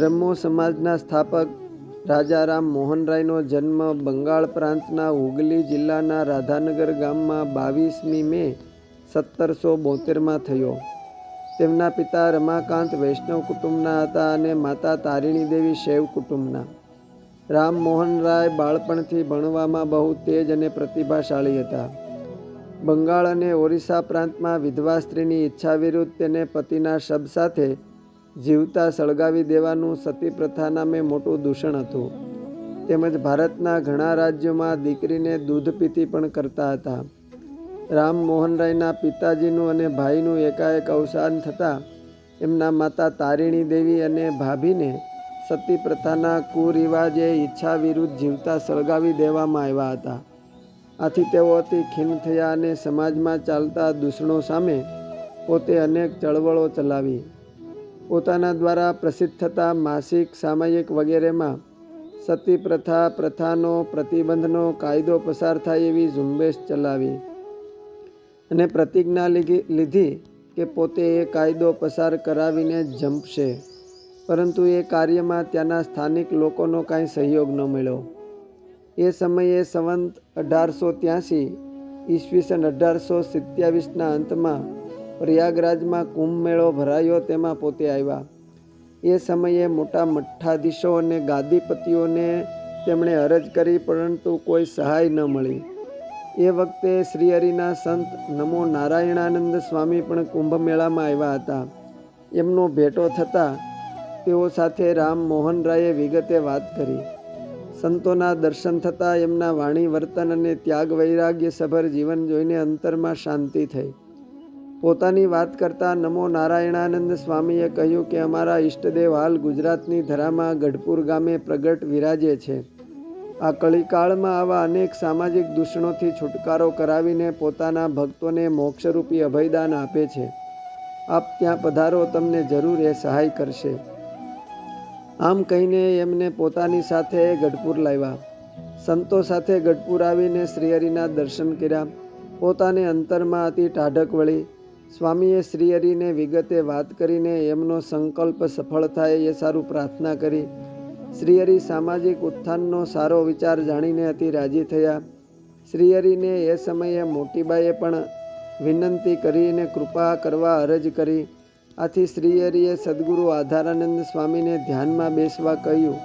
બ્રહ્મો સમાજના સ્થાપક રાજારામ મોહનરાયનો જન્મ બંગાળ પ્રાંતના હુગલી જિલ્લાના રાધાનગર ગામમાં બાવીસમી મે સત્તરસો બોતેરમાં થયો. તેમના પિતા રમાકાંત વૈષ્ણવ કુટુંબના હતા અને માતા તારિણી દેવી શૈવ કુટુંબના. રામ મોહન રાય બાળપણથી ભણવામાં બહુ તેજ અને પ્રતિભાશાળી હતા. બંગાળ અને ઓરિસ્સા પ્રાંતમાં વિધવા સ્ત્રીની ઈચ્છા વિરુદ્ધ તેને પતિના શબ સાથે જીવતા સળગાવી દેવાનું સતી પ્રથા નામે મોટું દૂષણ હતું. તેમજ ભારતના ઘણા રાજ્યોમાં દીકરીને દૂધ પીતી પણ કરતા હતા. રામ મોહન રાયના પિતાજીનું અને ભાઈનું એકાએક અવસાન થતાં એમના માતા તારિણી દેવી અને ભાભીને સતી પ્રથાના કુરિવાજે ઈચ્છા વિરુદ્ધ જીવતા સળગાવી દેવામાં આવ્યા હતા. આથી તેઓ અતિ ખીન થયા અને સમાજમાં ચાલતા દૂષણો સામે પોતે અનેક ચળવળો ચલાવી. પોતાના દ્વારા પ્રસિદ્ધ થતા માસિક, સામાયિક વગેરેમાં સતી પ્રથા, પ્રથાનો પ્રતિબંધનો કાયદો પસાર થાય એવી ઝુંબેશ ચલાવી અને પ્રતિજ્ઞા લીધી કે પોતે એ કાયદો પસાર કરાવીને જંપશે. પરંતુ એ કાર્યમાં ત્યાંના સ્થાનિક લોકોનો કાંઈ સહયોગ ન મળ્યો. એ સમયે સંવંત અઢારસો ત્યાસી ઈસવીસન અઢારસો સિત્યાવીસના અંતમાં પ્રયાગરાજમાં કુંભ મેળો ભરાયો, તેમાં પોતે આવ્યા. એ સમયે મોટા મઠ્ઠાધીશો અને ગાદીપતિઓને તેમણે અરજ કરી, પરંતુ કોઈ સહાય ન મળી. એ વખતે શ્રીહરિના સંત નમો નારાયણાનંદ સ્વામી પણ કુંભ મેળામાં આવ્યા હતા. એમનો ભેટો થતાં તેઓ સાથે રામ મોહન રાયે વિગતે વાત કરી. સંતોના દર્શન થતાં એમના વાણી વર્તન અને ત્યાગ વૈરાગ્ય સભર જીવન જોઈને અંતરમાં શાંતિ થઈ. પોતાની વાત કરતા નમો નારાયણાનંદ સ્વામીએ કહ્યું કે અમારા ઈષ્ટદેવ હાલ ગુજરાતની ધરામાં ગઢપુર ગામે પ્રગટ વિરાજે છે. આ કળીકાળમાં આવા અનેક સામાજિક દૂષણોથી છુટકારો કરાવીને પોતાના ભક્તોને મોક્ષરૂપી અભયદાન આપે છે. આપ ત્યાં પધારો, તમને જરૂર એ સહાય કરશે. આમ કહીને એમને પોતાની સાથે ગઢપુર લાવ્યા. સંતો સાથે ગઢપુર આવીને શ્રીહરિના દર્શન કર્યા. પોતાને અંતરમાં અતિ ટાઢક વળી સ્વામીએ શ્રીહરિને વિગતે વાત કરીને એમનો સંકલ્પ સફળ થાય એ સારું પ્રાર્થના કરી. શ્રીહરિ સામાજિક ઉત્થાનનો સારો વિચાર જાણીને અતિ રાજી થયા. શ્રીહરિને એ સમયે મોટીબાઈએ પણ વિનંતી કરીને કૃપા કરવા અરજ કરી. આથી શ્રીહરિએ સદગુરુ આધારાનંદ સ્વામીને ધ્યાનમાં બેસવા કહ્યું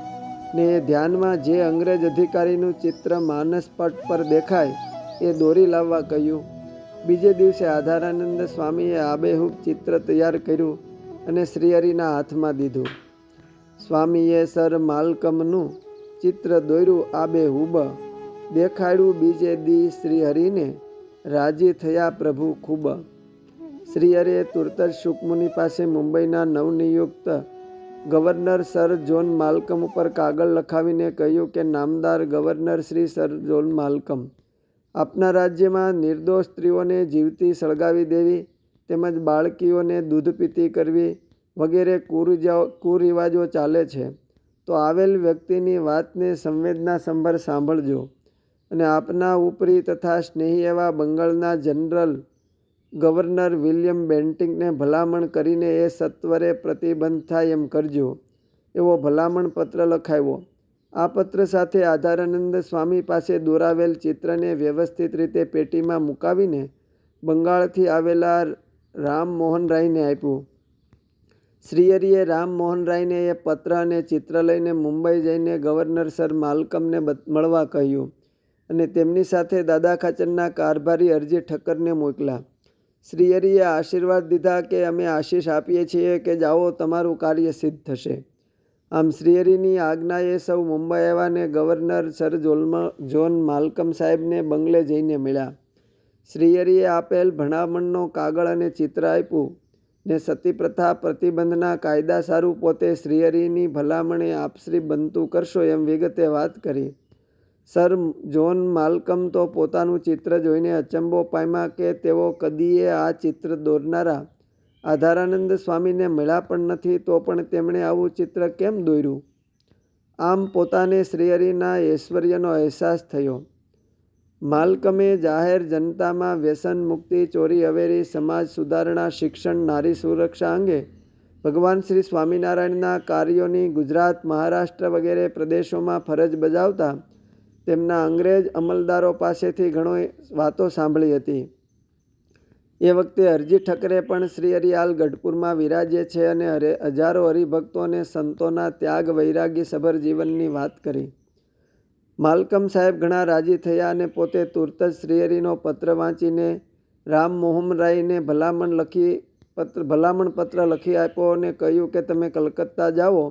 ને એ ધ્યાનમાં જે અંગ્રેજ અધિકારીનું ચિત્ર માનસ પટ પર દેખાય એ દોરી લાવવા કહ્યું. બીજે દિવસે આધારાનંદ સ્વામીએ આબેહૂબ ચિત્ર તૈયાર કર્યું અને શ્રીહરિના હાથમાં દીધું. સ્વામીએ સર માલકમનું ચિત્ર દોર્યું આબેહૂબ. દેખાડ્યું બીજે દી શ્રીહરિને, રાજી થયા પ્રભુ ખૂબ. શ્રીહરિએ તુરત જ શુકમુનિ પાસે મુંબઈના નવનિયુક્ત ગવર્નર સર જોન માલકમ ઉપર કાગળ લખાવીને કહ્યું કે, નામદાર governor Shri Sir John Malcolm. આપના રાજ્યમાં નિર્દોષ સ્ત્રીઓને જીવતી સળગાવી દેવી, તેમજ બાળકીઓને દૂધ પીતી કરવી વગેરે કુરિજા, કુરિવાજો ચાલે છે. તો આવેલ વ્યક્તિની વાતને સંવેદના સંભર સાંભળજો અને આપના ઉપરી તથા સ્નેહી એવા બંગાળના જનરલ ગવર્નર વિલિયમ બેન્ટિંગને ભલામણ કરીને એ સત્વરે પ્રતિબંધ થાય એમ કરજો. એવો ભલામણ પત્ર લખાવ્યો. આ પત્ર સાથે આધારાનંદ સ્વામી પાસે દોરાવેલ ચિત્રને વ્યવસ્થિત રીતે પેટીમાં મુકાવીને બંગાળથી આવેલા રામ મોહન રાયને આપ્યું. શ્રીયરીએ રામ મોહન રાયને એ પત્ર અને ચિત્ર લઈને મુંબઈ જઈને ગવર્નર સર માલકમને મળવા કહ્યું અને તેમની સાથે દાદા ખાચરના કારભારી અરજી ઠક્કરને મોકલ્યા શ્રીયરીએ આશીર્વાદ દીધા કે અમે આશીષ આપીએ છીએ કે જાઓ, તમારું કાર્ય સિદ્ધ થશે. આમ શ્રીહરિની આજ્ઞાએ સૌ મુંબઈ આવ્યા ગવર્નર સર જોન માલકમ સાહેબને બંગલે જઈને મળ્યા. શ્રીહરિએ આપેલ ભણામણનો કાગળ અને ચિત્ર આપ્યું ને સતી પ્રથા પ્રતિબંધના કાયદા સારું પોતે શ્રીહરિની ભલામણે આપશ્રી બનતું કરશો એમ વિગતે વાત કરી. સર જોન માલકમ તો પોતાનું ચિત્ર જોઈને અચંબો પામ્યા કે તેઓ કદીએ આ ચિત્ર દોરનારા આધારાનંદ સ્વામીને મળ્યા પણ નથી, તો પણ તેમણે આવું ચિત્ર કેમ દોર્યું? આમ પોતાને શ્રીહરિના ઐશ્વર્યનો અહેસાસ થયો. માલકમે જાહેર જનતામાં વ્યસન મુક્તિ, ચોરી અવેરી સમાજ સુધારણા, શિક્ષણ, નારી સુરક્ષા અંગે ભગવાન શ્રી સ્વામિનારાયણના કાર્યોની ગુજરાત, મહારાષ્ટ્ર વગેરે પ્રદેશોમાં ફરજ બજાવતા તેમના અંગ્રેજ અમલદારો પાસેથી ઘણો વાતો સાંભળી હતી. એ વખતે હરજી ઠકરે પણ શ્રી હરિયાલ ગઢપુરમાં વિરાજે છે અને હરે હજારો હરિભક્તો અને સંતોના ત્યાગ વૈરાગ્ય સભર જીવનની વાત કરી. માલકમ સાહેબ ઘણા રાજી થયા અને પોતે તુરત જ શ્રીહરિનો પત્ર વાંચીને રામ મોહન રાયને ભલામણ લખી પત્ર, ભલામણ પત્ર લખી આપ્યો અને કહ્યું કે તમે કલકત્તા જાઓ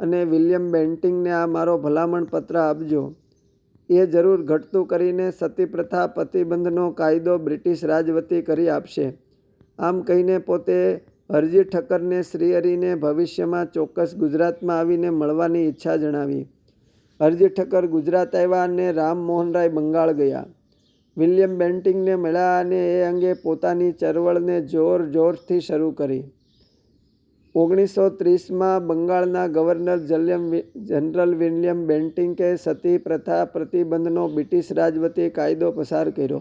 અને વિલિયમ બેન્ટિંગને આ મારો ભલામણ પત્ર આપજો. એ જરૂર ઘટતું કરીને સતી પ્રથા પ્રતિબંધનો કાયદો બ્રિટિશ રાજવતી કરી આપશે. આમ કહીને પોતે હરજી ઠક્કરને શ્રીહરિને ભવિષ્યમાં ચોક્કસ ગુજરાતમાં આવીને મળવાની ઈચ્છા જણાવી. હરજી ઠક્કર ગુજરાત આવ્યા અને રામ મોહનરાય બંગાળ ગયા. વિલિયમ બેન્ટિંગને મળ્યા અને એ અંગે પોતાની ચળવળને જોર જોરથી શરૂ કરી. ઓગણીસો ત્રીસમાં બંગાળના ગવર્નર જલિયમ જનરલ વિલિયમ બેન્ટિંકે સતી પ્રથા પ્રતિબંધનો બ્રિટિશ રાજવતી કાયદો પસાર કર્યો.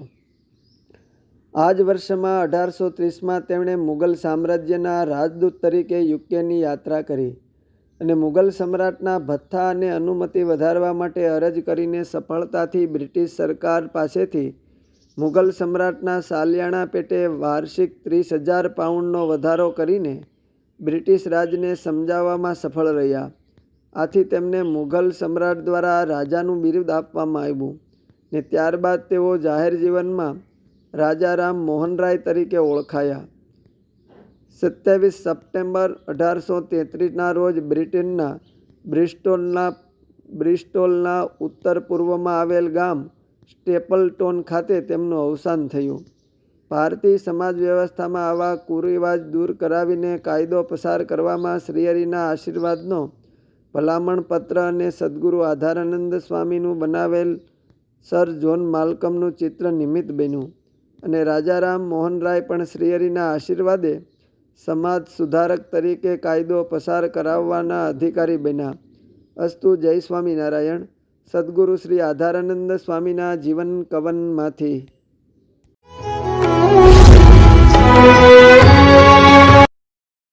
આ જ વર્ષમાં અઢારસો ત્રીસમાં તેમણે મુગલ સામ્રાજ્યના રાજદૂત તરીકે યુકેની યાત્રા કરી અને મુગલ સમ્રાટના ભથ્થા અને અનુમતિ વધારવા માટે અરજ કરીને સફળતાથી બ્રિટિશ સરકાર પાસેથી મુગલ સમ્રાટના સાલિયાણા પેટે વાર્ષિક ત્રીસ હજાર પાઉન્ડનો વધારો કરીને બ્રિટિશ રાજને સમજાવવામાં સફળ રહ્યા. આથી તેમને મુઘલ સમ્રાટ દ્વારા રાજાનું બિરુદ આપવામાં આવ્યું ને ત્યારબાદ તેઓ જાહેર જીવનમાં રાજારામ મોહનરાય તરીકે ઓળખાયા. સત્યાવીસ સપ્ટેમ્બર અઢારસો તેત્રીસના રોજ બ્રિટનના બ્રિસ્ટોલના બ્રિસ્ટોલના ઉત્તર પૂર્વમાં આવેલ ગામ સ્ટેપલટોન ખાતે તેમનું અવસાન થયું. ભારતીય સમાજ વ્યવસ્થામાં આવા કુરિવાજ દૂર કરાવીને કાયદો પસાર કરવામાં શ્રીહરિના આશીર્વાદનો ભલામણ પત્ર અને સદગુરુ આધારાનંદ સ્વામીનું બનાવેલ સર જોન માલકમનું ચિત્ર નિમિત્ત બન્યું અને રાજારામ મોહનરાય પણ શ્રીહરિના આશીર્વાદે સમાજ સુધારક તરીકે કાયદો પસાર કરાવવાના અધિકારી બન્યા. અસ્તુ જય સ્વામિનારાયણ. સદગુરુ શ્રી આધારાનંદ સ્વામીના જીવન કવનમાંથી. Thank you.